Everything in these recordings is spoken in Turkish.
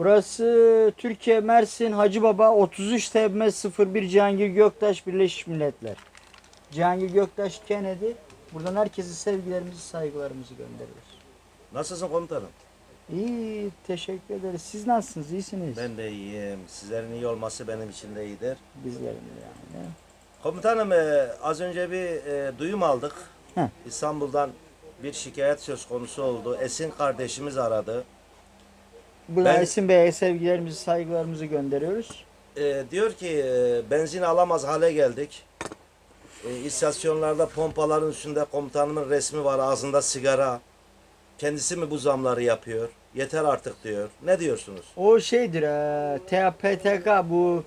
Burası Türkiye Mersin Hacı Baba 33 TM 01 Cihangir Göktaş Birleşmiş Milletler. Cihangir Göktaş Kennedy. Buradan herkese sevgilerimizi, saygılarımızı gönderiyoruz. Nasılsın komutanım? İyi, teşekkür ederiz. Siz nasılsınız? İyisiniz? Ben de iyiyim. Sizlerin iyi olması benim için de iyidir. Bizlerin de yani. Komutanım e, az önce bir e, duyum aldık. Heh. İstanbul'dan bir şikayet söz konusu oldu. Esin kardeşimiz aradı. Esin Bey'e sevgilerimizi, saygılarımızı gönderiyoruz. E, diyor ki e, benzin alamaz hale geldik. E, istasyonlarda pompaların üstünde komutanımın resmi var ağzında sigara. Kendisi mi bu zamları yapıyor? Yeter artık diyor. Ne diyorsunuz? O şeydir, e, TPTK bu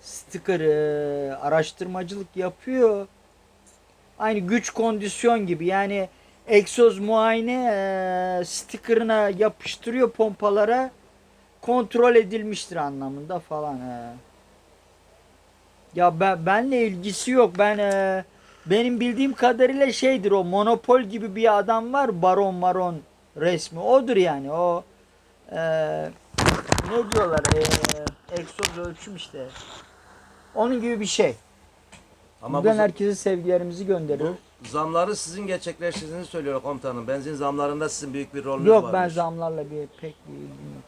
sticker e, araştırmacılık yapıyor. Aynı güç kondisyon gibi yani egzoz muayene e, stickerına yapıştırıyor pompalara kontrol edilmiştir anlamında falan. e. Ya ben benle ilgisi yok. Ben e, benim bildiğim kadarıyla şeydir o monopol gibi bir adam var baron maron resmi odur yani o e, ne diyorlar e, egzoz ölçüm işte. Onun gibi bir şey. Ama Buradan bu, herkese sevgilerimizi gönderiyoruz. bu zamları sizin gerçekleştirdiğini söylüyor komutanım. Benzin zamlarında sizin büyük bir rolünüz Yok varmış. ben zamlarla bir pek bir ilgim yok.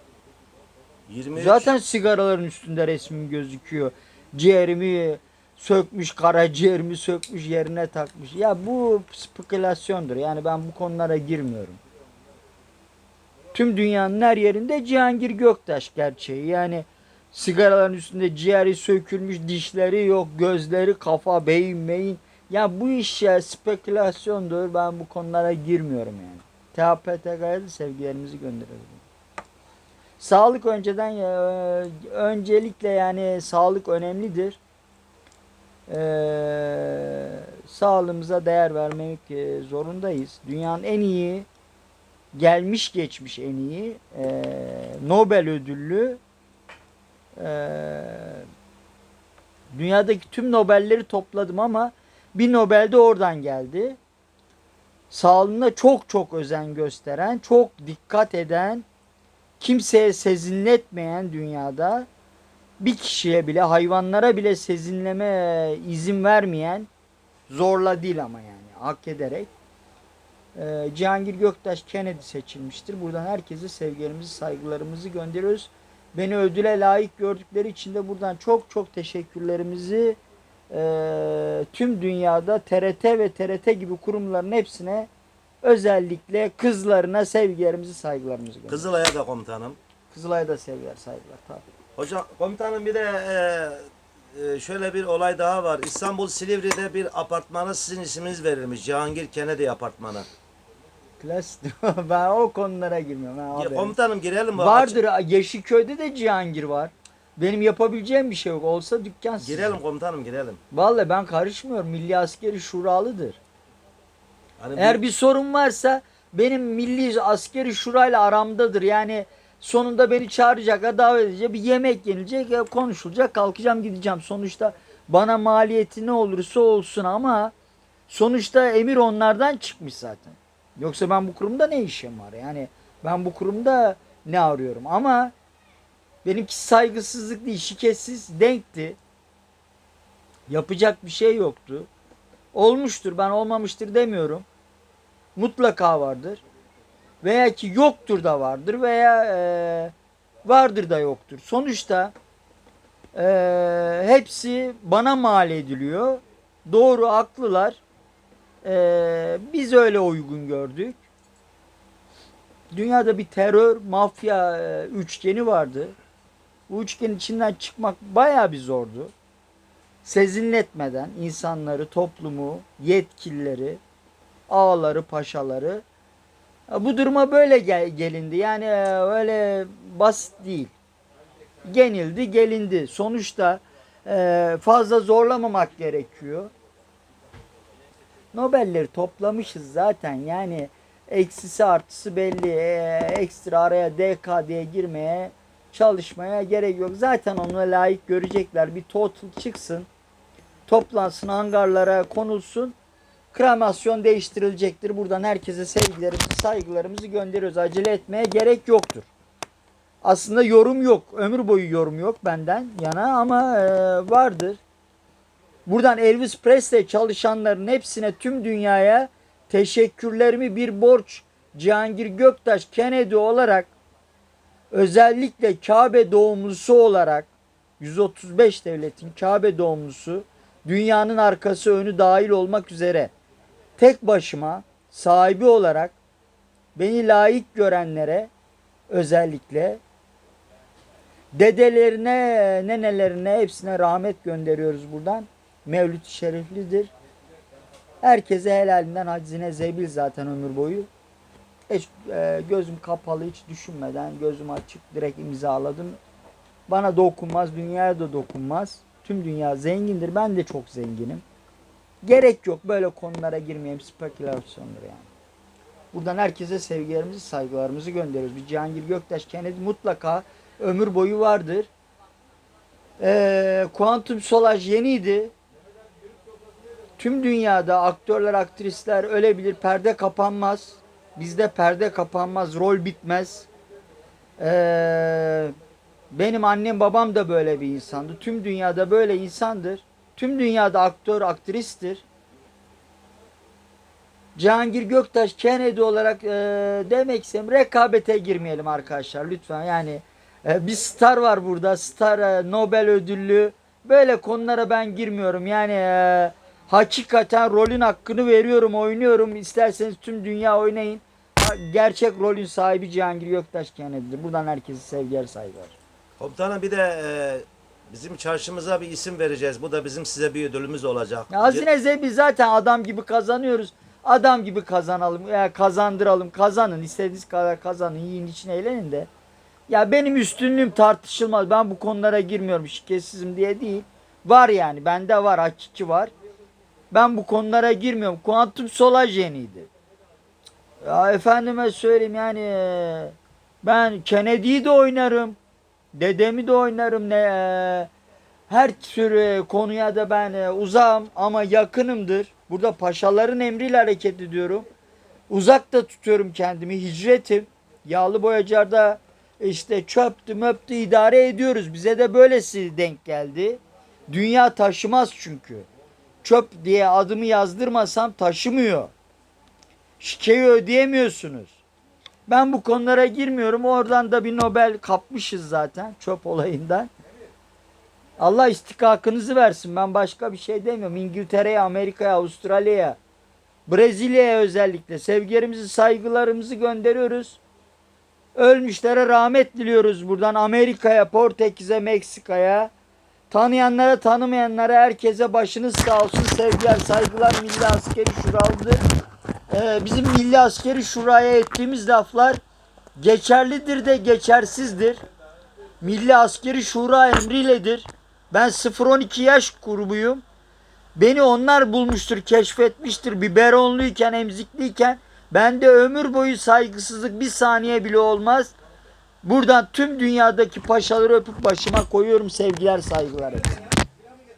23 Zaten sigaraların üstünde resmim gözüküyor. Ciğerimi sökmüş, karaciğerimi sökmüş yerine takmış. Ya bu spekülasyondur. Yani ben bu konulara girmiyorum. Tüm dünyanın her yerinde Cihangir Göktaş gerçeği. Yani sigaraların üstünde ciğeri sökülmüş, dişleri yok, gözleri, kafa, beyin, meyin. Ya bu iş ya spekülasyondur. Ben bu konulara girmiyorum yani. THPTK'ya da sevgilerimizi gönderiyoruz. Sağlık önceden öncelikle yani sağlık önemlidir. Ee, sağlığımıza değer vermek e, zorundayız. Dünyanın en iyi gelmiş geçmiş en iyi e, Nobel ödüllü e, dünyadaki tüm Nobel'leri topladım ama bir Nobel de oradan geldi. Sağlığına çok çok özen gösteren, çok dikkat eden, kimseye sezinletmeyen dünyada bir kişiye bile hayvanlara bile sezinleme izin vermeyen zorla değil ama yani hak ederek e, Cihangir Göktaş Kennedy seçilmiştir. Buradan herkese sevgilerimizi saygılarımızı gönderiyoruz. Beni ödüle layık gördükleri için de buradan çok çok teşekkürlerimizi e, tüm dünyada TRT ve TRT gibi kurumların hepsine özellikle kızlarına sevgilerimizi saygılarımızı gönderiyoruz. Kızılay'a da komutanım. Kızılay'a da sevgiler saygılar tabii. Hocam komutanım bir de e, e, şöyle bir olay daha var. İstanbul Silivri'de bir apartmana sizin isminiz verilmiş. Cihangir Kennedy apartmanı. Klas ben o konulara girmiyorum. Ya, haberim. komutanım girelim? Vardır Yeşilköy'de de Cihangir var. Benim yapabileceğim bir şey yok. Olsa dükkan sizin. Girelim komutanım girelim. Vallahi ben karışmıyorum. Milli Askeri Şuralıdır. Hani Eğer bir sorun varsa benim Milli Askeri Şurayla aramdadır. Yani sonunda beni çağıracaklar, davet edecek, bir yemek yenilecek, ya konuşulacak, kalkacağım gideceğim. Sonuçta bana maliyeti ne olursa olsun ama sonuçta emir onlardan çıkmış zaten. Yoksa ben bu kurumda ne işim var? Yani ben bu kurumda ne arıyorum? Ama benimki saygısızlık değil, şiketsiz denkti. Yapacak bir şey yoktu. Olmuştur, ben olmamıştır demiyorum. Mutlaka vardır. Veya ki yoktur da vardır veya eee, vardır da yoktur. Sonuçta eee, hepsi bana mal ediliyor. Doğru, haklılar. Eee, biz öyle uygun gördük. Dünyada bir terör, mafya eee, üçgeni vardı. Bu üçgenin içinden çıkmak bayağı bir zordu. Sezinletmeden insanları, toplumu, yetkilileri, ağaları, paşaları bu duruma böyle gel- gelindi. Yani e, öyle basit değil. Genildi, gelindi. Sonuçta e, fazla zorlamamak gerekiyor. Nobelleri toplamışız zaten. Yani eksisi artısı belli. E, ekstra araya DK diye girmeye çalışmaya gerek yok. Zaten ona layık görecekler. Bir total çıksın. Toplansın, hangarlara konulsun. Kremasyon değiştirilecektir. Buradan herkese sevgilerimizi, saygılarımızı gönderiyoruz. Acele etmeye gerek yoktur. Aslında yorum yok. Ömür boyu yorum yok benden yana ama e, vardır. Buradan Elvis Presley çalışanların hepsine tüm dünyaya teşekkürlerimi bir borç Cihangir Göktaş Kennedy olarak özellikle Kabe doğumlusu olarak 135 devletin Kabe doğumlusu dünyanın arkası önü dahil olmak üzere tek başıma sahibi olarak beni layık görenlere özellikle dedelerine, nenelerine hepsine rahmet gönderiyoruz buradan. Mevlüt-i Şeriflidir. Herkese helalinden haczine zebil zaten ömür boyu. Hiç e, gözüm kapalı hiç düşünmeden gözüm açık direkt imzaladım. Bana dokunmaz, dünyaya da dokunmaz. Tüm dünya zengindir. Ben de çok zenginim. Gerek yok böyle konulara girmeyeyim. Spekülasyondur yani. Buradan herkese sevgilerimizi, saygılarımızı gönderiyoruz. Bir Cihangir Göktaş Kennedy mutlaka ömür boyu vardır. Ee, Quantum Solaj yeniydi. Tüm dünyada aktörler, aktrisler ölebilir. Perde kapanmaz. Bizde perde kapanmaz. Rol bitmez. Ee, benim annem babam da böyle bir insandı. Tüm dünyada böyle insandır. Tüm dünyada aktör, aktristir. Cihangir Göktaş Kennedy olarak e, demek istedim. Rekabete girmeyelim arkadaşlar lütfen. Yani e, bir star var burada. Star e, Nobel ödüllü. Böyle konulara ben girmiyorum. Yani e, hakikaten rolün hakkını veriyorum, oynuyorum. İsterseniz tüm dünya oynayın. Gerçek rolün sahibi Cihangir Göktaş Kennedy'dir. Buradan herkese sevgiler, saygılar. Komutanım bir de e, bizim çarşımıza bir isim vereceğiz. Bu da bizim size bir ödülümüz olacak. Ya Hazine Zebi zaten adam gibi kazanıyoruz. Adam gibi kazanalım. Ya kazandıralım. Kazanın. istediğiniz kadar kazanın. Yiyin için eğlenin de. Ya benim üstünlüğüm tartışılmaz. Ben bu konulara girmiyorum. Şikayetsizim diye değil. Var yani. Bende var. Hakiki var. Ben bu konulara girmiyorum. Kuantum solaj yeniydi. Ya efendime söyleyeyim yani ben Kennedy'yi de oynarım. Dedemi de oynarım. Ne e, her tür e, konuya da ben e, uzağım ama yakınımdır. Burada paşaların emriyle hareket ediyorum. Uzakta tutuyorum kendimi. Hicretim. Yağlı boyacılarda işte çöptü möptü idare ediyoruz. Bize de böylesi denk geldi. Dünya taşımaz çünkü. Çöp diye adımı yazdırmasam taşımıyor. Şikeyi ödeyemiyorsunuz. Ben bu konulara girmiyorum. Oradan da bir Nobel kapmışız zaten çöp olayından. Allah istikakınızı versin. Ben başka bir şey demiyorum. İngiltere'ye, Amerika'ya, Avustralya'ya, Brezilya'ya özellikle sevgilerimizi, saygılarımızı gönderiyoruz. Ölmüşlere rahmet diliyoruz buradan. Amerika'ya, Portekiz'e, Meksika'ya. Tanıyanlara, tanımayanlara herkese başınız sağ olsun. Sevgiler, saygılar Milli Askeri Şura'lıdır. Ee, bizim Milli Askeri Şura'ya ettiğimiz laflar geçerlidir de geçersizdir. Milli Askeri Şura emriyledir. Ben 0-12 yaş grubuyum. Beni onlar bulmuştur, keşfetmiştir. Biberonluyken, emzikliyken bende ömür boyu saygısızlık bir saniye bile olmaz. Buradan tüm dünyadaki paşaları öpüp başıma koyuyorum sevgiler, saygılar.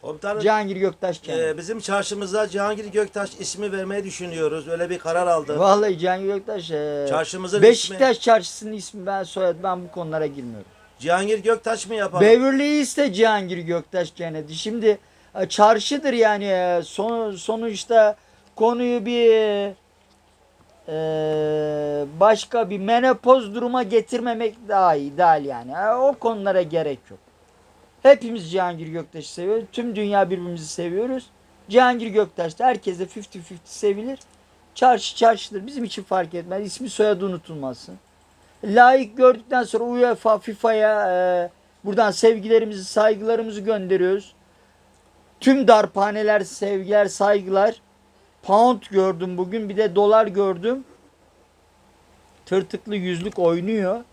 Komutanım Cihangir Göktaş Kenan. e, bizim çarşımıza Cihangir Göktaş ismi vermeyi düşünüyoruz. Öyle bir karar aldık. Vallahi Cihangir Göktaş. e, Çarşımızın Beşiktaş Çarşısı'nın ismi ben soyadı. Ben bu konulara girmiyorum. Cihangir Göktaş mı yapalım? Beverly Hills'te Cihangir Göktaş Kennedy. Şimdi e, çarşıdır yani e, son, sonuçta konuyu bir e, başka bir menopoz duruma getirmemek daha ideal yani. E, O konulara gerek yok. Hepimiz Cihangir Göktaş'ı seviyoruz. Tüm dünya birbirimizi seviyoruz. Cihangir Göktaş da herkese 50-50 sevilir. Çarşı çarşıdır. Bizim için fark etmez. İsmi soyadı unutulmasın layık gördükten sonra UEFA, FIFA'ya e, buradan sevgilerimizi, saygılarımızı gönderiyoruz. Tüm darphaneler sevgiler, saygılar. Pound gördüm bugün, bir de dolar gördüm. Tırtıklı yüzlük oynuyor.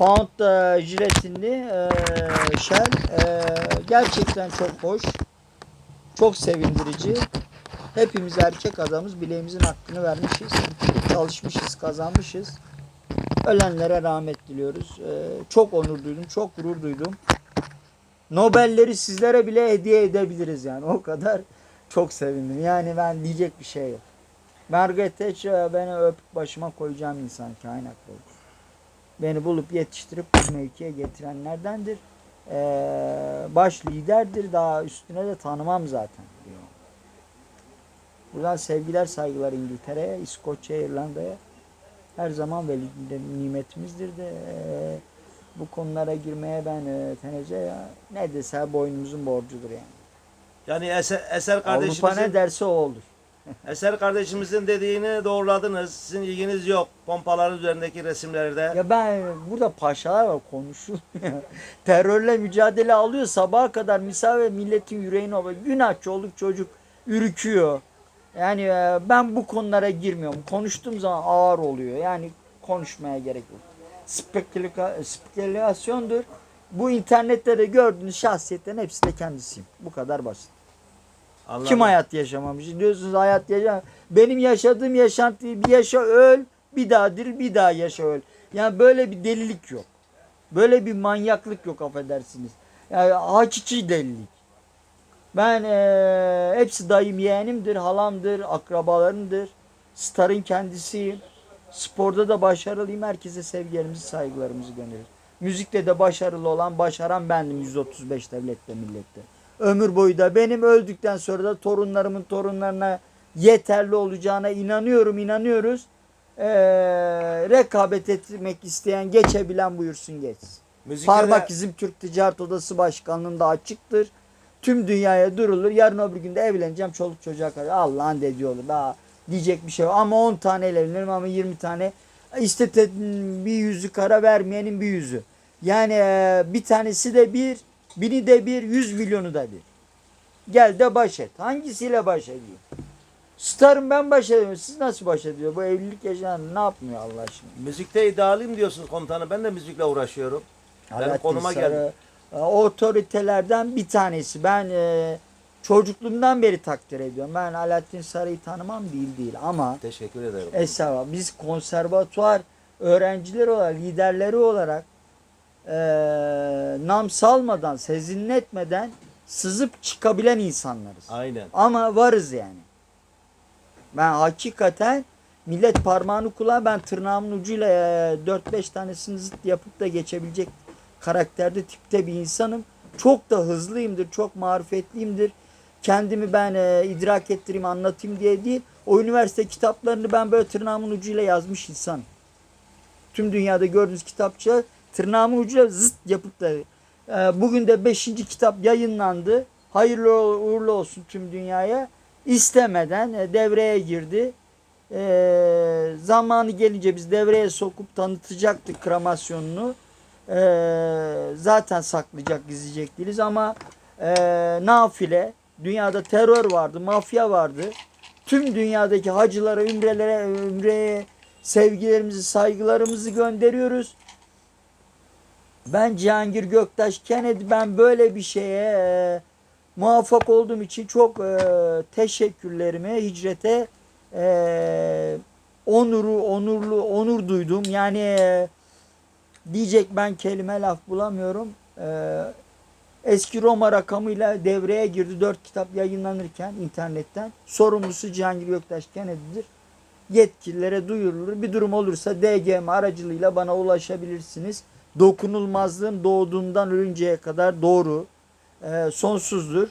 Pound da jiletinde e, Shell e, gerçekten çok hoş. Çok sevindirici. Hepimiz erkek adamız bileğimizin hakkını vermişiz. Çalışmışız, kazanmışız. Ölenlere rahmet diliyoruz. Ee, çok onur duydum, çok gurur duydum. Nobelleri sizlere bile hediye edebiliriz yani. O kadar çok sevindim. Yani ben diyecek bir şey yok. Margaret Thatcher beni öpüp başıma koyacağım insan kaynak oldu. Beni bulup yetiştirip bu mevkiye getirenlerdendir. Ee, baş liderdir. Daha üstüne de tanımam zaten diyor. Buradan sevgiler saygılar İngiltere'ye, İskoçya, İrlanda'ya. Her zaman veli nimetimizdir de e, bu konulara girmeye ben e, tenezzül ya ne dese boynumuzun borcudur yani. Yani Eser, Eser Avrupa kardeşimizin ne derse o olur. Eser kardeşimizin dediğini doğruladınız. Sizin ilginiz yok. Pompaların üzerindeki resimlerde. Ya ben burada paşalar var konuşulmuyor. Terörle mücadele alıyor sabaha kadar misal ve milletin yüreğine oluyor. Günah çoluk çocuk ürküyor. Yani e, ben bu konulara girmiyorum. Konuştuğum zaman ağır oluyor. Yani konuşmaya gerek yok. Spekülika, spekülasyondur. Bu internette de gördüğünüz şahsiyetlerin hepsi de kendisiyim. Bu kadar basit. Anladım. Kim hayat yaşamamış? Diyorsunuz hayat yaşam. Benim yaşadığım yaşantıyı bir yaşa öl, bir daha dir, bir daha yaşa öl. Yani böyle bir delilik yok. Böyle bir manyaklık yok affedersiniz. Yani hakiki delilik. Ben eee, hepsi dayım yeğenimdir, halamdır, akrabalarımdır. Star'ın kendisiyim. Sporda da başarılıyım. Herkese sevgilerimizi, saygılarımızı gönderir. Müzikte de başarılı olan, başaran bendim 135 devlette, millette. Ömür boyu da benim öldükten sonra da torunlarımın torunlarına yeterli olacağına inanıyorum, inanıyoruz. Eee, rekabet etmek isteyen, geçebilen buyursun geçsin. Müzikte Parmak izim Türk Ticaret Odası Başkanlığı'nda açıktır. Tüm dünyaya durulur. Yarın öbür günde evleneceğim çoluk çocuğa kadar. Allah'ın dediği olur. Daha diyecek bir şey yok. Ama 10 tane evlenirim ama 20 tane istete bir yüzü kara vermeyenin bir yüzü. Yani e, bir tanesi de bir, bini de bir, yüz milyonu da bir. Gel de baş et. Hangisiyle baş edeyim? Starım ben baş ediyorum. Siz nasıl baş ediyor? Bu evlilik yaşayan ne yapmıyor Allah aşkına? Müzikte iddialıyım diyorsunuz komutanım. Ben de müzikle uğraşıyorum. Benim Alaaddin konuma Sarı, geldi. e, otoritelerden bir tanesi. Ben e, çocukluğumdan beri takdir ediyorum. Ben Alaaddin Sarı'yı tanımam değil değil ama Teşekkür ederim. Estağfurullah. Biz konservatuvar öğrencileri olarak, liderleri olarak e, nam salmadan, sezinletmeden sızıp çıkabilen insanlarız. Aynen. Ama varız yani. Ben hakikaten millet parmağını kulağa ben tırnağımın ucuyla e, 4-5 tanesini zıt yapıp da geçebilecek karakterde tipte bir insanım. Çok da hızlıyımdır, çok marifetliyimdir. Kendimi ben e, idrak ettireyim, anlatayım diye değil. O üniversite kitaplarını ben böyle tırnağımın ucuyla yazmış insanım. Tüm dünyada gördüğünüz kitapça tırnağımın ucuyla zıt yapıp da e, bugün de 5. kitap yayınlandı. Hayırlı uğurlu olsun tüm dünyaya. İstemeden e, devreye girdi. E, zamanı gelince biz devreye sokup tanıtacaktık kremasyonunu. E, zaten saklayacak, gizleyecek değiliz ama e, nafile, dünyada terör vardı, mafya vardı. Tüm dünyadaki hacılara, ümrelere, ümreye sevgilerimizi, saygılarımızı gönderiyoruz. Ben Cihangir Göktaş Kennedy ben böyle bir şeye muvaffak olduğum için çok e, teşekkürlerimi hicrete e, onuru onurlu onur duydum. Yani e, diyecek ben kelime laf bulamıyorum. E, eski Roma rakamıyla devreye girdi. Dört kitap yayınlanırken internetten. Sorumlusu Cihangir Göktaş Kennedy'dir. Yetkililere duyurulur. Bir durum olursa DGM aracılığıyla bana ulaşabilirsiniz. Dokunulmazlığım doğduğumdan ölünceye kadar doğru. e, sonsuzdur.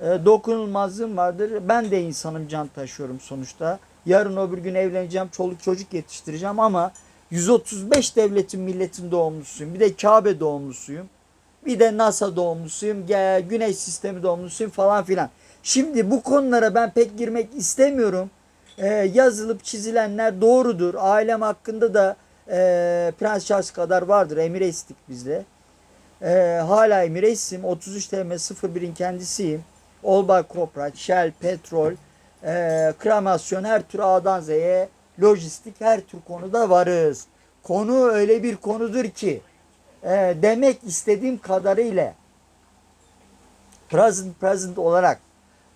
E, dokunulmazlığım vardır. Ben de insanım can taşıyorum sonuçta. Yarın öbür gün evleneceğim, çoluk çocuk yetiştireceğim ama 135 devletin milletin doğumlusuyum. Bir de Kabe doğumlusuyum. Bir de NASA doğumlusuyum. Güneş sistemi doğumlusuyum falan filan. Şimdi bu konulara ben pek girmek istemiyorum. Ee, yazılıp çizilenler doğrudur. Ailem hakkında da e, Prens Charles kadar vardır. Emirestik bizde. Ee, hala Emiresim. 33 TM 01'in kendisiyim. Olbay Corporate, Shell, Petrol, e, kremasyon her tür A'dan Z'ye, lojistik her tür konuda varız. Konu öyle bir konudur ki e, demek istediğim kadarıyla present present olarak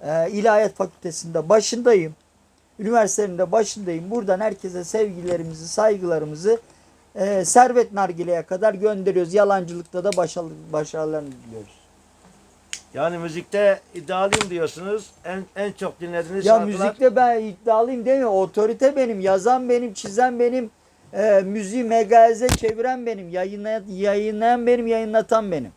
e, İlahiyat Fakültesinde başındayım. Üniversitenin de başındayım. Buradan herkese sevgilerimizi, saygılarımızı e, Servet Nargile'ye kadar gönderiyoruz. Yalancılıkta da başarı, başarılarını diliyoruz. Yani müzikte iddialıyım diyorsunuz. En en çok dinlediğiniz Ya şarkılar müzikte ben iddialıyım demiyor. Otorite benim, yazan benim, çizen benim, e, müziği megaze çeviren benim. Yayına, yayınlayan benim, yayınlatan benim.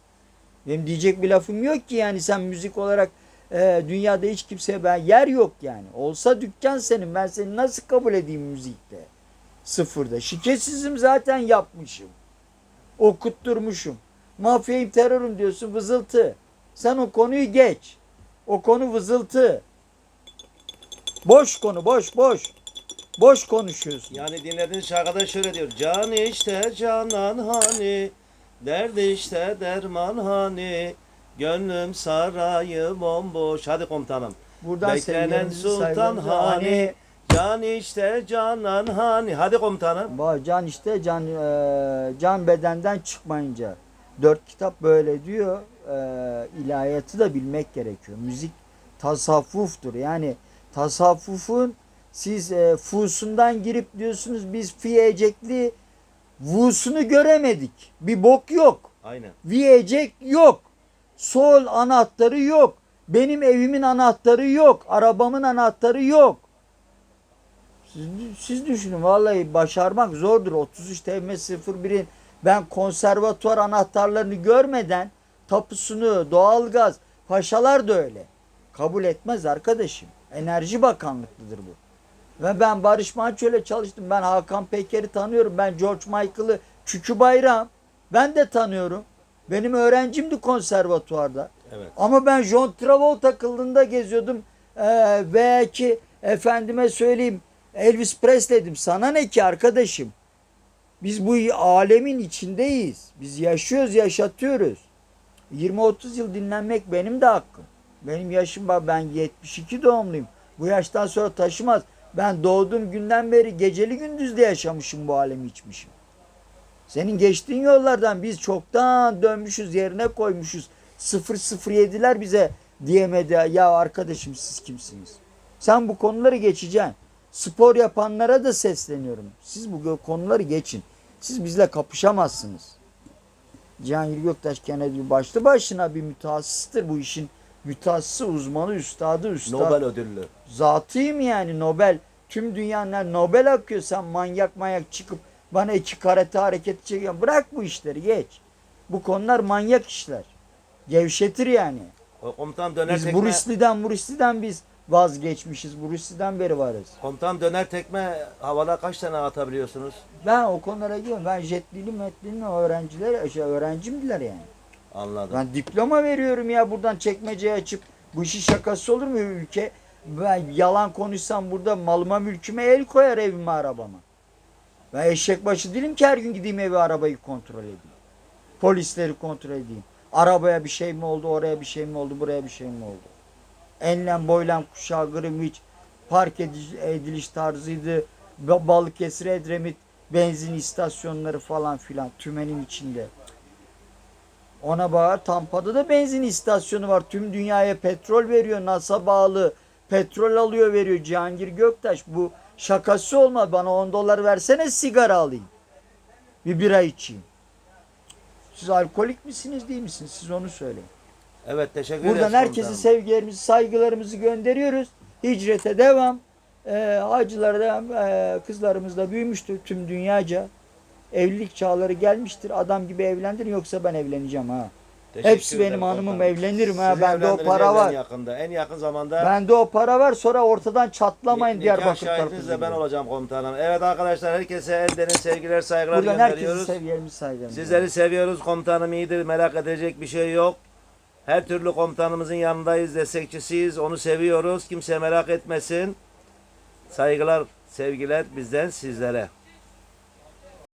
Benim diyecek bir lafım yok ki yani sen müzik olarak e, dünyada hiç kimseye ben yer yok yani. Olsa dükkan senin ben seni nasıl kabul edeyim müzikte? Sıfırda. Şikayetsizim zaten yapmışım. Okutturmuşum. Mafyayım terörüm diyorsun vızıltı. Sen o konuyu geç. O konu vızıltı. Boş konu boş boş. Boş konuşuyorsun. Yani dinlediğiniz şarkıda şöyle diyor. Can işte canan hani, derdi işte derman hani, gönlüm sarayı bomboş. Hadi komutanım. Buradan Beklenen sultan saygılarımızı hani, can işte canan hani. Hadi komutanım. Ba- Can işte can e, can bedenden çıkmayınca dört kitap böyle diyor. E, ilahiyatı da bilmek gerekiyor. Müzik tasavvuftur. Yani tasavvufun siz e, fusundan girip diyorsunuz biz fiyecekli vusunu göremedik. Bir bok yok. Aynen. Viyecek yok. Sol anahtarı yok. Benim evimin anahtarı yok. Arabamın anahtarı yok. Siz, siz düşünün vallahi başarmak zordur. 33 TM 01'in ben konservatuvar anahtarlarını görmeden tapusunu, doğalgaz, paşalar da öyle. Kabul etmez arkadaşım. Enerji Bakanlıklıdır bu. Ve ben Barış Manço'yla çalıştım. Ben Hakan Peker'i tanıyorum. Ben George Michael'ı, Kükü Bayram. Ben de tanıyorum. Benim öğrencimdi konservatuvarda. Evet. Ama ben John Travolta kılığında geziyordum. Ee, veya ki efendime söyleyeyim Elvis Presley'dim. Sana ne ki arkadaşım? Biz bu alemin içindeyiz. Biz yaşıyoruz, yaşatıyoruz. 20-30 yıl dinlenmek benim de hakkım. Benim yaşım var. Ben 72 doğumluyum. Bu yaştan sonra taşımaz. Ben doğduğum günden beri geceli gündüzde yaşamışım bu alemi içmişim. Senin geçtiğin yollardan biz çoktan dönmüşüz yerine koymuşuz. 007'ler bize diyemedi ya arkadaşım siz kimsiniz? Sen bu konuları geçeceksin. Spor yapanlara da sesleniyorum. Siz bu konuları geçin. Siz bizle kapışamazsınız. Cihangir Göktaş Kennedy başlı başına bir mütehassıstır bu işin. Mütehassısı, uzmanı, üstadı, üstad. Nobel ödüllü. Zatıyım yani Nobel. Tüm dünyanın Nobel akıyor. Sen manyak manyak çıkıp bana iki karate hareketi çekiyorsun. Bırak bu işleri geç. Bu konular manyak işler. Gevşetir yani. Komutan döner Biz tekme, Bruce Lee'den, biz vazgeçmişiz. Bruce beri varız. komutan döner tekme havada kaç tane atabiliyorsunuz? Ben o konulara gidiyorum. Ben jetlili metlili öğrenciler, şey, öğrencimdiler yani. Anladım. Ben diploma veriyorum ya buradan çekmeceyi açıp. Bu işin şakası olur mu ülke? Ben yalan konuşsam burada malıma mülküme el koyar evime arabama. Ben eşek başı değilim ki her gün gideyim evi arabayı kontrol edeyim. Polisleri kontrol edeyim. Arabaya bir şey mi oldu, oraya bir şey mi oldu, buraya bir şey mi oldu? Enlem boylam kuşağı Greenwich park ediliş tarzıydı. Ba- Balıkesir Edremit benzin istasyonları falan filan tümenin içinde. Ona bağır. Tampa'da da benzin istasyonu var. Tüm dünyaya petrol veriyor. NASA bağlı. Petrol alıyor veriyor Cihangir Göktaş. Bu şakası olma. Bana 10 dolar versene sigara alayım. Bir bira içeyim. Siz alkolik misiniz değil misiniz? Siz onu söyleyin. Evet teşekkür Buradan ederiz herkese komutanım. sevgilerimizi, saygılarımızı gönderiyoruz. Hicrete devam. Ee, hacılar da e, kızlarımız da büyümüştür tüm dünyaca. Evlilik çağları gelmiştir. Adam gibi evlendirin yoksa ben evleneceğim ha. Teşekkür hepsi benim hanımım, evlenirim ha. Sizi Bende o para var. Yakında. En yakın zamanda Bende o para var sonra ortadan çatlamayın Ni- Diyarbakır Nikah şahidiniz karpuzu de ben olacağım komutanım. Evet arkadaşlar herkese en derin sevgiler saygılar Buradan gönderiyoruz. saygılarımızı. Sizleri seviyoruz komutanım iyidir merak edecek bir şey yok. Her türlü komutanımızın yanındayız destekçisiyiz onu seviyoruz kimse merak etmesin. Saygılar sevgiler bizden sizlere.